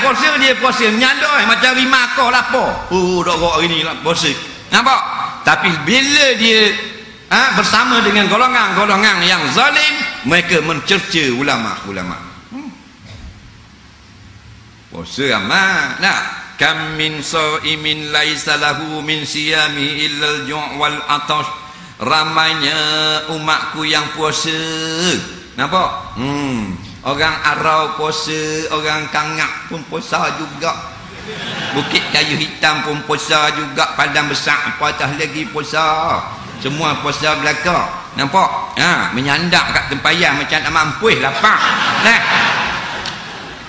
puasa dia puasa menyandoi macam rima kau lapar oh dah rok hari ni lah puasa nampak? Tapi bila dia ha, bersama dengan golongan-golongan yang zalim mereka mencerca ulama-ulama. Hmm. puasa amat nak kam min sa'imin laisa lahu min siyami illal ju' wal atash. Ramainya umatku yang puasa nampak? Hmm orang arau puasa orang kangak pun puasa juga. Bukit kayu hitam pun puasa juga padang besar apatah lagi puasa. Semua puasa belaka. Nampak? Ha menyandak kat tempayan macam nak mampu lapar. Nah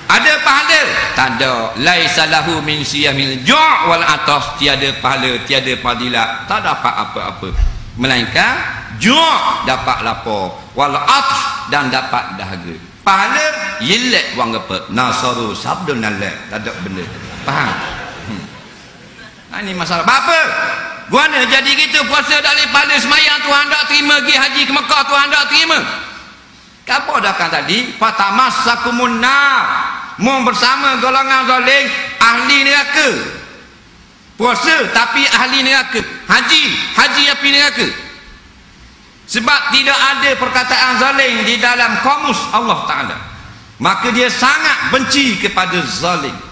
ada pahala? Tak ada. Laisa lahu min siyamil ju' wal atas. Tiada pahala tiada fadilat tak dapat apa-apa. Melainkan ju' dapat lapar. Wal atas dan dapat dahaga pahala yilek wang apa nasaru sabdun nalek tak ada benda. Faham? Hmm. Ini masalah. Apa gua ni jadi gitu puasa dari pahala semayang Tuhan tak terima pergi haji ke Mekah Tuhan tak terima. Apa dah kan tadi? Fatamas sakumun mau bersama golongan zalim ahli neraka. Puasa tapi ahli neraka. Haji haji api neraka sebab tidak ada perkataan zalim di dalam kamus Allah Ta'ala. Maka dia sangat benci kepada zalim